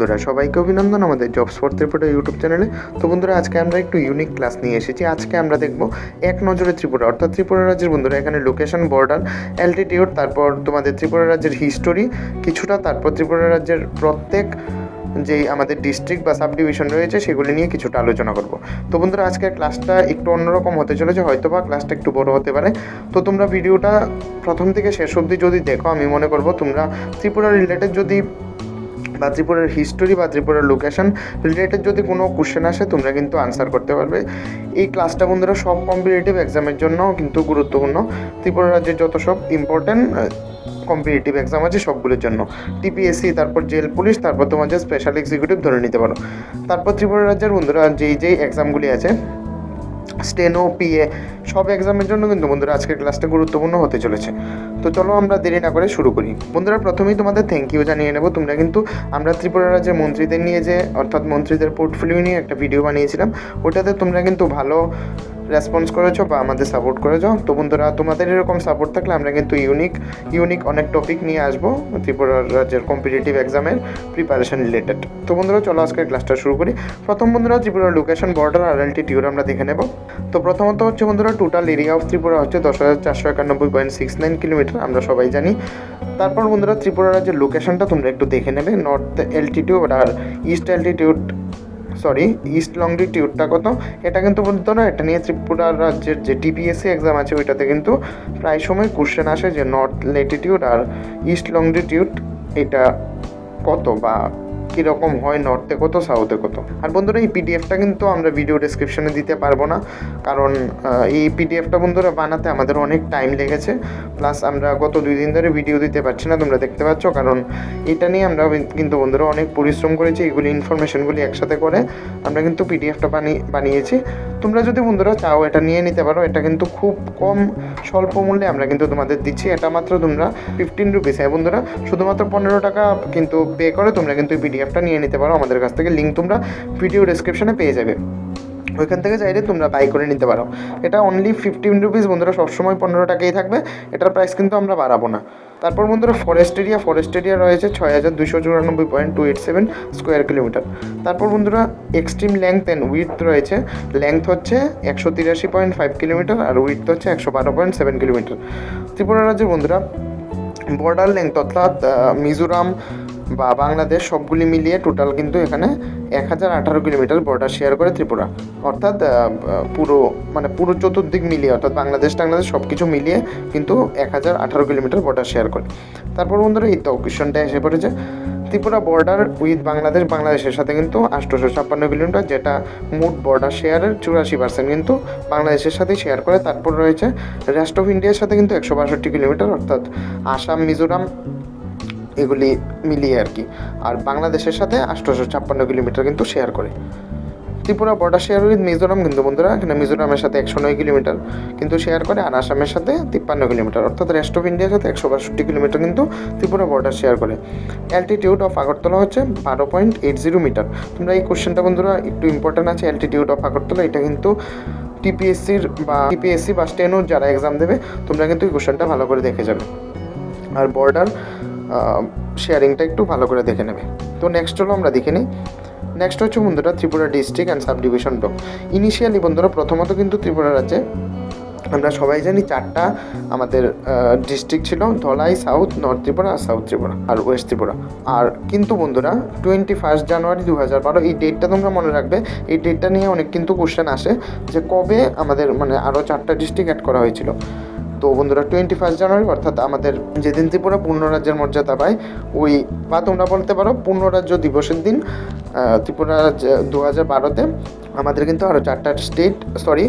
বন্ধুরা, সবাইকে অভিনন্দন আমাদের জবস ফর ত্রিপুরা ইউটিউব চ্যানেলে তো বন্ধুরা, আজকে আমরা একটু ইউনিক ক্লাস নিয়ে এসেছি। আজকে আমরা দেখব এক নজরে ত্রিপুরা। অর্থাৎ ত্রিপুরা রাজ্যের বন্ধুরা, এখানে লোকেশন বর্ডার অ্যালটিটিউড তারপর তোমাদের ত্রিপুরা রাজ্যের হিস্টোরি কিছুটা তারপর ত্রিপুরা রাজ্যের প্রত্যেক যেই আমাদের ডিস্ট্রিক্ট বা সাব ডিভিশন রয়েছে, সেগুলি নিয়ে কিছুটা আলোচনা করব। তো বন্ধুরা আজকের ক্লাসটা একটু অন্যরকম হতে চলেছে হয়তো বা ক্লাসটা একটু বড় হতে পারে। তো তোমরা ভিডিওটা প্রথম থেকে শেষ অবধি যদি দেখো, আমি মনে করব তোমরা ত্রিপুরা রিলেটেড যদি বা ত্রিপুরার হিস্টোরি বা ত্রিপুরার লোকেশন রিলেটেড যদি কোনো কোশ্চেন আসে, তোমরা কিন্তু আনসার করতে পারবে। এই ক্লাসটা বন্ধুরা সব কম্পিটিটিভ এক্সামের জন্য কিন্তু গুরুত্বপূর্ণ। ত্রিপুরা রাজ্যের যত সব ইম্পর্ট্যান্ট কম্পিটিটিভ এক্সাম আছে সবগুলোর জন্য। টিপিএসসি তারপর জেল পুলিশ তারপর তোমার যে স্পেশাল এক্সিকিউটিভ ধরে নিতে পারো। তারপর ত্রিপুরা রাজ্যের বন্ধুরা যেই যেই এক্সামগুলি আছে স্টেনো পিএ সব এক্সামের জন্য কিন্তু বন্ধুরা আজকের ক্লাসটা গুরুত্বপূর্ণ হতে চলেছে। তো চলো আমরা দেরি না করে শুরু করি। বন্ধুরা, প্রথমেই তোমাদের থ্যাংক ইউ জানিয়ে নেব। তোমরা কিন্তু আমরা ত্রিপুরা রাজ্যের মন্ত্রীদের নিয়ে যে, অর্থাৎ মন্ত্রীদের পোর্টফোলিও নিয়ে একটা ভিডিও বানিয়েছিলাম, ওটাতে তোমরা কিন্তু ভালো রেসপন্স করেছ বা আমাদের সাপোর্ট করেছ। তো বন্ধুরা, তোমাদের এরকম সাপোর্ট থাকলে আমরা কিন্তু ইউনিক ইউনিক অনেক টপিক নিয়ে আসব ত্রিপুরা রাজ্যের কম্পিটিটিভ এক্সামের প্রিপারেশন রিলেটেড তো বন্ধুরা, চলো আজকের ক্লাসটা শুরু করি। প্রথম বন্ধুরা, ত্রিপুরা লোকেশন বর্ডার আর অ্যালটিটিউড আমরা দেখে নেব। তো প্রথমত হচ্ছে বন্ধুরা টোটাল এরিয়া অফ ত্রিপুরা হচ্ছে দশ হাজার চারশো একানব্বই পয়েন্ট সিক্স নাইন কিলোমিটার আমরা সবাই জানি। তারপর বন্ধুরা ত্রিপুরা রাজ্যের লোকেশনটা তোমরা একটু দেখে নেবে। নর্থ অ্যালটিটিউড আর ইস্ট অ্যালটিটিউড সরি ইস্ট লংটিটিউডটা কত? এটা কিন্তু বলতো না এটা নিয়ে ত্রিপুরা রাজ্যের যে টিপিএসসি এক্সাম আছে, ওইটাতে কিন্তু প্রায় সময় কোশ্চেন আসে যে নর্থ লেটিটিউড আর ইস্ট লংটিটিউড এটা কত বা কীরকম হয় নর্থে কত সাউথে কত? আর বন্ধুরা, এই পিডিএফটা কিন্তু আমরা ভিডিও ডিসক্রিপশনে দিতে পারব না, কারণ এই পিডিএফটা বন্ধুরা বানাতে আমাদের অনেক টাইম লেগেছে প্লাস আমরা গত দুই দিন ধরে ভিডিও দিতে পারছি না, তোমরা দেখতে পাচ্ছ, কারণ এটা নিয়ে আমরা কিন্তু বন্ধুরা অনেক পরিশ্রম করেছি, এগুলি ইনফরমেশনগুলি একসাথে করে আমরা কিন্তু পিডিএফটা বানিয়ে, বানিয়েছি। তোমরা যদি বন্ধুরা চাও এটা নিয়ে নিতে পারো, এটা কিন্তু খুব কম স্বল্প মূল্যে আমরা কিন্তু তোমাদের দিচ্ছি। এটা মাত্র তোমরা ফিফটিন রুপিস হ্যাঁ বন্ধুরা, শুধুমাত্র পনেরো টাকা কিন্তু পে করে তোমরা কিন্তু পিডিএফটা নিয়ে নিতে পারো। আমাদের কাছ থেকে লিঙ্ক তোমরা ভিডিও ডিসক্রিপশনে পেয়ে যাবে। ওইখান থেকে চাইলে তোমরা বাই করে নিতে পারো। এটা অনলি ফিফটিন রুপিস বন্ধুরা, সবসময় পনেরো টাকাই থাকবে। এটার প্রাইস কিন্তু আমরা বাড়াবো না। তারপর বন্ধুরা ফরেস্ট এরিয়া ফরেস্ট এরিয়া রয়েছে ছয় হাজার দুশো চুরানব্বই point two eight seven square kilometre তারপর বন্ধুরা এক্সট্রিম লেংথ অ্যান্ড উইথ রয়েছে। লেংথ হচ্ছে একশো তিরাশি পয়েন্ট ফাইভ কিলোমিটার আর উইথ হচ্ছে একশো বারো পয়েন্ট সেভেন কিলোমিটার ত্রিপুরা রাজ্যের বন্ধুরা বর্ডার লেংথ অর্থাৎ মিজোরাম বা বাংলাদেশ সবগুলি মিলিয়ে টোটাল কিন্তু এখানে এক হাজার আঠারো কিলোমিটার বর্ডার শেয়ার করে ত্রিপুরা। অর্থাৎ পুরো মানে পুরো চতুর্দিক মিলিয়ে, অর্থাৎ বাংলাদেশ টাংলাদেশ সব কিছু মিলিয়ে কিন্তু এক হাজার আঠারো কিলোমিটার বর্ডার শেয়ার করে। তারপর বন্ধুরা, এই তো কোয়েশনটা এসে পড়েছে। ত্রিপুরা বর্ডার উইথ বাংলাদেশ, বাংলাদেশের সাথে কিন্তু আটশোশো ছাপ্পান্ন কিলোমিটার, যেটা মোট বর্ডার শেয়ারের চুরাশি পার্সেন্ট কিন্তু বাংলাদেশের সাথেই শেয়ার করে। তারপর রয়েছে রেস্ট অফ ইন্ডিয়ার সাথে কিন্তু একশো বাষট্টি কিলোমিটার, অর্থাৎ আসাম, মিজোরাম এগুলি মিলিয়ে আর কি। আর বাংলাদেশের সাথে আটশোশো ছাপ্পান্ন কিলোমিটার কিন্তু শেয়ার করে। Tripura border share with Mizoram কিন্তু বন্ধুরা, এখানে মিজোরামের সাথে একশো নয় কিলোমিটার কিন্তু শেয়ার করে, আর আসামের সাথে তিপ্পান্ন কিলোমিটার। অর্থাৎ রেস্ট অফ ইন্ডিয়ার সাথে একশো বাষট্টি কিলোমিটার কিন্তু ত্রিপুরা বর্ডার শেয়ার করে। অ্যালটিটিউড অফ আগরতলা হচ্ছে বারো পয়েন্ট এইট জিরো মিটার তোমরা এই কোশ্চেনটা বন্ধুরা, একটু ইম্পর্টেন্ট আছে অ্যালটিটিউড অফ আগরতলা, এটা কিন্তু টিপিএসসির বা টিপিএসসি বা স্টেনোর যারা এক্সাম দেবে, তোমরা কিন্তু এই কোশ্চেনটা ভালো করে দেখে যাবে। আর বর্ডার শেয়ারিংটা একটু ভালো করে দেখে নেবে। তো নেক্সট হলো আমরা দেখে নিই। নেক্সট হচ্ছে বন্ধুরা Tripura district and sub division block initially বন্ধুরা প্রথমত কিন্তু ত্রিপুরা রাজ্যে আমরা সবাই জানি চারটা আমাদের ডিস্ট্রিক্ট ছিল, ধলাই সাউথ নর্থ ত্রিপুরা আর সাউথ ত্রিপুরা আর ওয়েস্ট ত্রিপুরা। আর কিন্তু বন্ধুরা টোয়েন্টি ফার্স্ট জানুয়ারি দু হাজার বারো, এই ডেটটা তোমরা মনে রাখবে, এই ডেটটা নিয়ে অনেক কিন্তু কোশ্চেন আসে যে কবে আমাদের মানে আরও চারটা ডিস্ট্রিক্ট অ্যাড করা হয়েছিল। তো বন্ধুরা টোয়েন্টি ফার্স্ট জানুয়ারি অর্থাৎ আমাদের যেদিন ত্রিপুরা পূর্ণ রাজ্যের মর্যাদা পায়, ওই বা তোমরা বলতে পারো পূর্ণ রাজ্য দিবসের দিন ত্রিপুরা দু হাজার বারোতে আমাদের কিন্তু আরও চারটা স্টেট সরি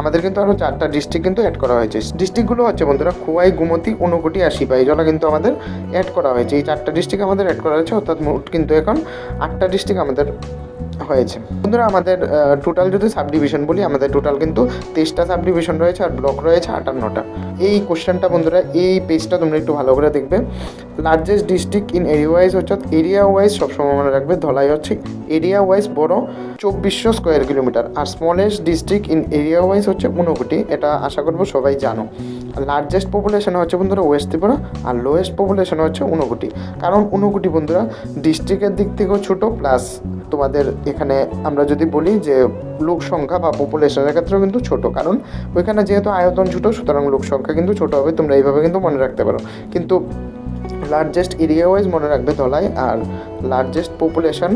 আমাদের কিন্তু আরও চারটা ডিস্ট্রিক্ট কিন্তু অ্যাড করা হয়েছে। ডিস্ট্রিক্টগুলো হচ্ছে বন্ধুরা খোয়াই, গুমতি ঊনকোটি আর সিপাহীজলা কিন্তু আমাদের অ্যাড করা হয়েছে। এই চারটা ডিস্ট্রিক্ট আমাদের অ্যাড করা হয়েছে, অর্থাৎ মোট কিন্তু এখন আটটা ডিস্ট্রিক্ট আমাদের হয়েছে। বন্ধুরা, আমাদের টোটাল যদি সাব ডিভিশন বলি, আমাদের টোটাল কিন্তু তেইশটা সাব ডিভিশন রয়েছে আর ব্লক রয়েছে আটান্নটা এই কোশ্চেনটা বন্ধুরা, এই পেজটা তোমরা একটু ভালো করে দেখবে। Largest district in area wise হচ্ছে এরিয়া ওয়াইজ সবসময় মনে রাখবে, ধলাই হচ্ছে এরিয়া ওয়াইজ বড় চব্বিশশো square kilometre R smallest district in area wise হচ্ছে ঊনকোটি। এটা আশা করব সবাই জানো। লার্জেস্ট পপুলেশন হচ্ছে বন্ধুরা ওয়েস্ট ত্রিপুরা আর লোয়েস্ট পপুলেশন হচ্ছে ঊনকোটি। কারণ ঊনকোটি বন্ধুরা ডিস্ট্রিক্টের দিক থেকেও ছোটো প্লাস তোমাদের এখানে আমরা যদি বলি যে লোক সংখ্যা বা পপুলেশনের ক্ষেত্রেও কিন্তু ছোট, কারণ ওইখানে যেহেতু আয়তন ছোট, সুতরাং লোক সংখ্যা কিন্তু ছোট হবে, তোমরা এইভাবে কিন্তু মনে রাখতে পারো। কিন্তু লার্জেস্ট এরিয়া ওয়াইজ মনে রাখবে ধলাই, আর লার্জেস্ট পপুলেশন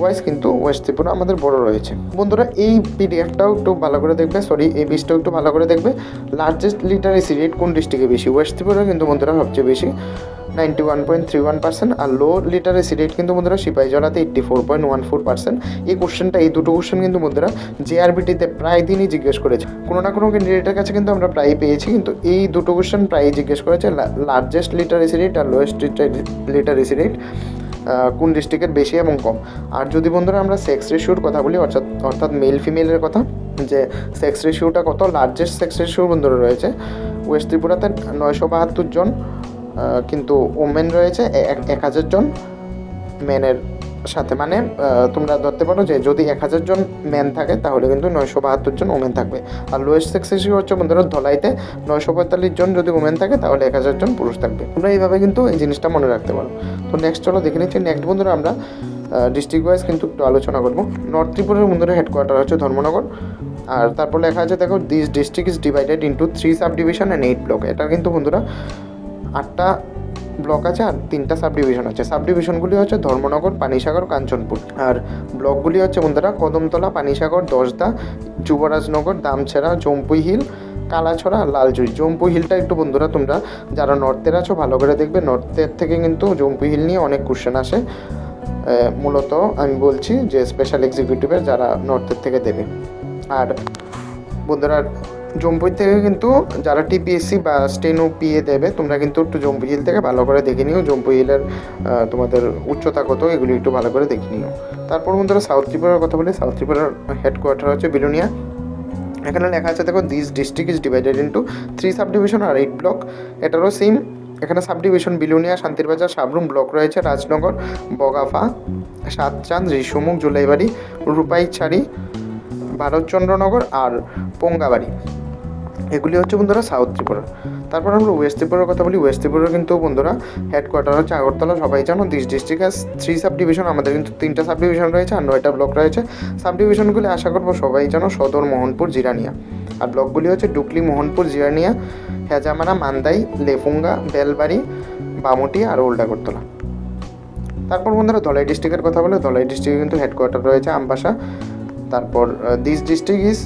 ওয়াইজ কিন্তু ওয়েস্ট ত্রিপুরা আমাদের বড় রয়েছে। বন্ধুরা, এই পিডিএফটাও একটু ভালো করে দেখবে সরি এই বীজটাও একটু ভালো করে দেখবে। লার্জেস্ট লিটারেসি রেট কোন ডিস্ট্রিক্টে বেশি? ওয়েস্ট ত্রিপুরা কিন্তু বন্ধুরা সবচেয়ে বেশি ninety one point three one percent আর লো লিটারেসি রেট কিন্তু বন্ধুরা সিপাহীজলাতে eighty four point one four percent এই কোশ্চেনটা এই দুটো কোশ্চেন কিন্তু বন্ধুরা জেআরবিটিতে প্রায় দিনই জিজ্ঞেস করেছে। কোনো না কোনো ক্যান্ডিডেটের কাছে কিন্তু আমরা প্রায় পেয়েছি, কিন্তু এই দুটো কোশ্চেন প্রায় জিজ্ঞেস করেছে লার্জেস্ট লিটারেসি রেট আর লোয়েস্ট লিটারেসি রেট কোন ডিস্ট্রিক্টের বেশি এবং কম। আর যদি বন্ধুরা আমরা সেক্স রেশিওর কথা বলি, অর্থাৎ অর্থাৎ মেল ফিমেলের কথা, যে সেক্স রেশিওটা কত লার্জেস্ট সেক্স রেশিও বন্ধুরা রয়েছে ওয়েস্ট ত্রিপুরাতে নয়শো বাহাত্তর জন কিন্তু ওমেন রয়েছে এক হাজার জন মেনের সাথে মানে তোমরা ধরতে পারো যে যদি এক হাজার জন ম্যান থাকে, তাহলে কিন্তু নয়শো বাহাত্তর জন ওমেন থাকবে। আর লোয়েস্ট সেক্স রেশিও হচ্ছে বন্ধুরা ধলাইতে, নয়শো পঁয়তাল্লিশ জন যদি ওমেন থাকে, তাহলে এক হাজার জন পুরুষ থাকবে। তোমরা এইভাবে কিন্তু এই জিনিসটা মনে রাখতে পারো। তো নেক্সট চলো দেখে নিচ্ছি নেক্সট বন্ধুরা আমরা ডিস্ট্রিক্ট ওয়াইজ কিন্তু একটু আলোচনা করব। নর্থ ত্রিপুরার বন্ধুরা হেডকোয়ার্টার হচ্ছে ধর্মনগর। আর তারপর লেখা আছে, দেখো this district is divided into three sub division and eight block এটা কিন্তু বন্ধুরা আটটা ব্লক আছে আর তিনটা সাব ডিভিশন আছে। সাব ডিভিশনগুলি হচ্ছে ধর্মনগর, পানিসাগর, কাঞ্চনপুর। আর ব্লকগুলি হচ্ছে বন্ধুরা কদমতলা, পানিসাগর, দশদা, যুবরাজনগর দামছেড়া জম্পুই হিল, কালাছড়া আর লালজুই জম্পুই হিলটা একটু বন্ধুরা তোমরা যারা নর্থের আছো, ভালো করে দেখবে। নর্থের থেকে কিন্তু জম্পুই হিল নিয়ে অনেক কোশ্চেন আসে। মূলত আমি বলছি যে স্পেশাল এক্সিকিউটিভের যারা নর্থের থেকে দেবে। আর বন্ধুরা জম্পুই থেকে কিন্তু যারা টিপিএসসি বা স্টেনো পিএ দেবে, তোমরা কিন্তু একটু জম্পুই হিল থেকে ভালো করে দেখে নিও। জম্পুই হিলের তোমাদের উচ্চতা কত, এগুলি একটু ভালো করে দেখে নিও। তারপর বন্ধুরা সাউথ ত্রিপুরার কথা বলি সাউথ ত্রিপুরার হেডকোয়ার্টার হচ্ছে বিলুনিয়া। এখানে লেখা আছে, দেখো this district is divided into three sub division R eight block এটারও সেম এখানে sub division Belonia, Santirbazar Sabroom block রয়েছে, রাজনগর, বগাফা, সাতচাঁদ, ঋষুমুখ, জুলাইবাড়ি, রূপাইছাড়ি ভারতচন্দ্রনগর আর পোঙ্গাবাড়ি। এগুলি হচ্ছে বন্ধুরা সাউথ ত্রিপুরা। তারপর আমরা ওয়েস্ট ত্রিপুরার কথা বলি। ওয়েস্ট ত্রিপুরা কিন্তু বন্ধুরা হেডকোয়ার্টার হচ্ছে আগরতলা। সবাই জানো this district has three sub division আমাদের কিন্তু তিনটা সাব ডিভিশন রয়েছে আর নয়টা ব্লক রয়েছে। সাব ডিভিশনগুলি আশা করব সবাই জানো, সদর মোহনপুর, জিরানিয়া। আর ব্লকগুলি হচ্ছে ডুকলি, মোহনপুর, জিরানিয়া, হেজামারা, মান্দাই লেফুঙ্গা বেলবাড়ি, বামুটি আর ওল্ড আগরতলা। তারপর বন্ধুরা ধলাই ডিস্ট্রিক্টের কথা বলে, ধলাই ডিস্ট্রিক্টে কিন্তু হেডকোয়ার্টার রয়েছে আমবাসা। তারপর this district is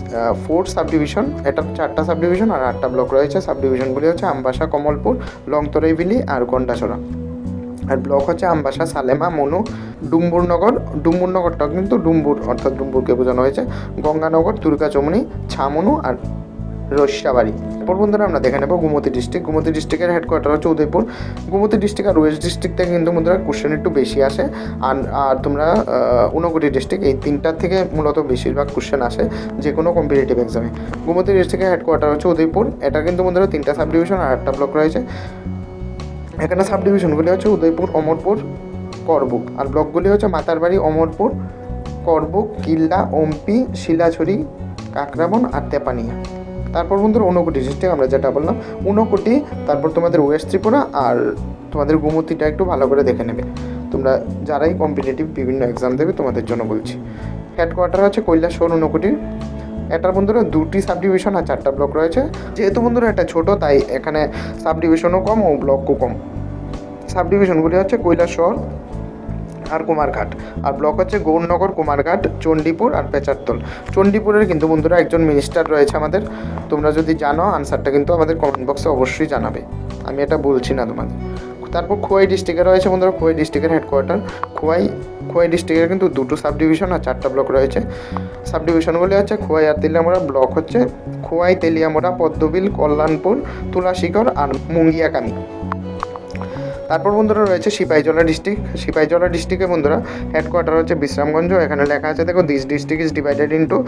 four subdivision এটা চারটা সাবডিভিশন আর আটটা ব্লক রয়েছে। সাবডিভিশনগুলি হচ্ছে আমবাসা, কমলপুর লংতরাইবিলি আর গন্ডাছড়া আর ব্লক হচ্ছে আমবাসা, সালেমা, মনু, ডুম্বুরনগর। ডুম্বুরনগরটা কিন্তু ডুম্বুর, অর্থাৎ ডুম্বুরকে বোঝানো হয়েছে। গঙ্গানগর, দুর্গাচমনি ছামনু আর রস্যাবাড়ি এরপর বন্ধুরা আমরা দেখে নেব গুমতি ডিস্ট্রিক্ট গুমতি ডিস্ট্রিক্টের হেডকোয়ার্টার হচ্ছে উদয়পুর। গুমতি ডিস্ট্রিক্ট আর ওয়েস্ট ডিস্ট্রিক্ট থেকে কিন্তু বন্ধুরা কোশ্চেন একটু বেশি আসে। আর আর তোমরা ঊনকোটি ডিস্ট্রিক্ট এই তিনটার থেকে মূলত বেশিরভাগ কোশ্চেন আসে যে কোনো কম্পিটিটিভ এক্সামে গুমতি ডিস্ট্রিক্টের হেডকোয়ার্টার হচ্ছে উদয়পুর। এটা কিন্তু বন্ধুরা তিনটা সাব ডিভিশন আর আটটা ব্লক রয়েছে। এখানে সাব ডিভিশনগুলি হচ্ছে উদয়পুর, অমরপুর, করবুক। আর ব্লকগুলি হচ্ছে মাতারবাড়ি, অমরপুর, করবুক, কিল্লা, ওমপি শিলাছড়ি কাকরাবন আর তেপানিয়া। তারপর বন্ধুরা ঊনকোটি ডিস্ট্রিক্ট আমরা যেটা বললাম ঊনকোটি তারপর তোমাদের ওয়েস্ট ত্রিপুরা আর তোমাদের গুমতিটা একটু ভালো করে দেখে নেবে। তোমরা যারাই কম্পিটিটিভ বিভিন্ন এক্সাম দেবে তোমাদের জন্য বলছি। হেডকোয়ার্টার হচ্ছে কৈলাসহর ঊনকোটির এটার বন্ধুরা দুটি সাব ডিভিশন আর চারটা ব্লক রয়েছে। যেহেতু বন্ধুরা এটা ছোট, তাই এখানে সাব ডিভিশনও কম ও ব্লকও কম। সাব ডিভিশনগুলি হচ্ছে কৈলাসহর আর কুমারঘাট আর ব্লক হচ্ছে গৌরনগর, কুমারঘাট, চণ্ডীপুর আর পেচারতল চণ্ডীপুরের কিন্তু বন্ধুরা একজন মিনিস্টার রয়েছে আমাদের। তোমরা যদি জানো আনসারটা কিন্তু আমাদের কমেন্ট বক্সে অবশ্যই জানাবে। আমি এটা বলছি না তোমাদের। তারপর খোয়াই ডিস্ট্রিক্টে রয়েছে বন্ধুরা, খোয়াই ডিস্ট্রিক্টের হেডকোয়ার্টার খোয়াই খোয়াই ডিস্ট্রিক্টের কিন্তু দুটো সাব ডিভিশন আর চারটা ব্লক রয়েছে। সাব ডিভিশনগুলি হচ্ছে খোয়াই আর তেলিয়ামোড়া ব্লক হচ্ছে খোয়াই, তেলিয়ামোড়া, পদ্মবিল, কল্যাণপুর তুলাশিকর আর মুঙ্গিয়াকামি তারপর বন্ধুরা রয়েছে সিপাহীজলা ডিস্ট্রিক্ট সিপাহীজলা ডিস্ট্রিক্টে বন্ধুরা হেডকোয়ার্টার হচ্ছে বিশ্রামগঞ্জ। এখানে লেখা আছে, দেখো this district is divided into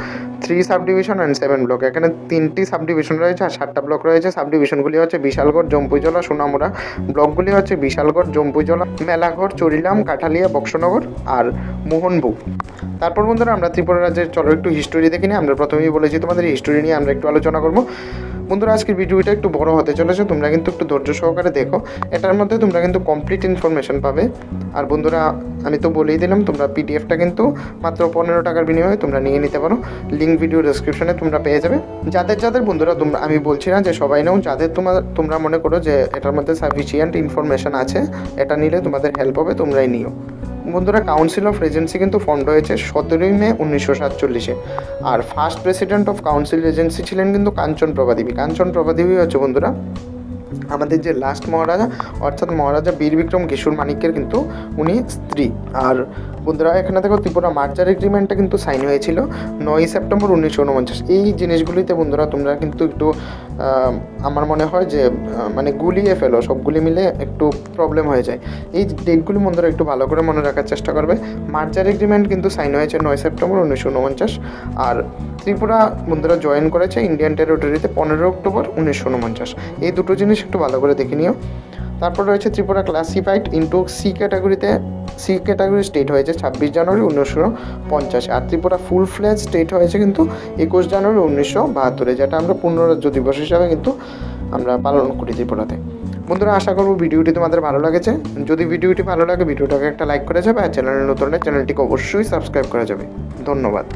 three sub division and seven block এখানে তিনটি সাব ডিভিশন রয়েছে আর সাতটা ব্লক রয়েছে। সাব ডিভিশনগুলি হচ্ছে বিশালগড় জম্পুজলা সোনামুড়া। ব্লকগুলি হচ্ছে বিশালগড় জম্পুজলা মেলাঘর, চরিলাম, কাঠালিয়া, বক্সনগর আর মোহনবু তারপর বন্ধুরা আমরা ত্রিপুরা রাজ্যের, চলো একটু হিস্টোরি দেখে নিই। আমরা প্রথমেই বলেছি তোমাদের হিস্টোরি নিয়ে আমরা একটু আলোচনা করব। বন্ধুরা, আজকের ভিডিওটা একটু বড় হতে চলেছে। তোমরা কিন্তু একটু ধৈর্য সহকারে দেখো। এটার মধ্যে তোমরা কিন্তু কমপ্লিট ইনফরমেশন পাবে। আর বন্ধুরা, আমি তো বলেই দিলাম, তোমরা পিডিএফটা কিন্তু মাত্র পনেরো টাকার বিনিময়ে তোমরা নিয়ে নিতে পারো। লিঙ্ক ভিডিও ডেসক্রিপশনে তোমরা পেয়ে যাবে। যাদের যাদের, বন্ধুরা তোমরা আমি বলছি না যে সবাই নাও, যাদের তোমার তোমরা মনে করো যে এটার মধ্যে সাফিসিয়েন্ট ইনফরমেশন আছে, এটা নিলে তোমাদের হেল্প হবে, তোমরাই নিও। বন্ধুরা কাউন্সিল অফ রেজেন্সি কিন্তু ফর্মড হয়েছে সতেরোই মে উনিশশো সাতচল্লিশে। আর first president of council regency ছিলেন কিন্তু কাঞ্চন প্রভাদেবী। কাঞ্চন প্রভাদেবী হচ্ছে বন্ধুরা, আমাদের যে লাস্ট মহারাজা, অর্থাৎ মহারাজা বীর বিক্রম কিশোর মানিক্যের কিন্তু উনি স্ত্রী। আর বন্ধুরা, এখানে দেখো ত্রিপুরা মার্জার এগ্রিমেন্টটা কিন্তু সাইন হয়েছিল নয়ই সেপ্টেম্বর উনিশশো উনপঞ্চাশ। এই জিনিসগুলিতে বন্ধুরা, তোমরা কিন্তু একটু আমার মনে হয় যে মানে গুলিয়ে ফেলো, সবগুলি মিলে একটু প্রবলেম হয়ে যায়। এই ডেটগুলি বন্ধুরা একটু ভালো করে মনে রাখার চেষ্টা করবে। মার্জার এগ্রিমেন্ট কিন্তু সাইন হয়েছে নয় সেপ্টেম্বর উনিশশো উনপঞ্চাশ আর ত্রিপুরা বন্ধুরা জয়েন করেছে ইন্ডিয়ান টেরিটরিতে পনেরো অক্টোবর উনিশশো উনপঞ্চাশ। এই দুটো জিনিস একটু ভালো করে দেখে নিও। তারপর রয়েছে ত্রিপুরা ক্লাসিফাইড ইন্টু সি ক্যাটাগরিতে সি ক্যাটাগরি স্টেট হয়েছে ছাব্বিশ জানুয়ারি উনিশশো পঞ্চাশ। আর ত্রিপুরা ফুল ফ্ল্যাজ স্টেট হয়েছে কিন্তু একুশ জানুয়ারি উনিশশো বাহাত্তরে, যেটা আমরা পূর্ণরাজ্য দিবস হিসাবে কিন্তু আমরা পালন করি ত্রিপুরাতে। বন্ধুরা, আশা করব ভিডিওটি তোমাদের ভালো লাগেছে। যদি ভিডিওটি ভালো লাগে, ভিডিওটাকে একটা লাইক করে যাবে, আর চ্যানেলে নতুন চ্যানেলটিকে অবশ্যই সাবস্ক্রাইব করা যাবে। ধন্যবাদ।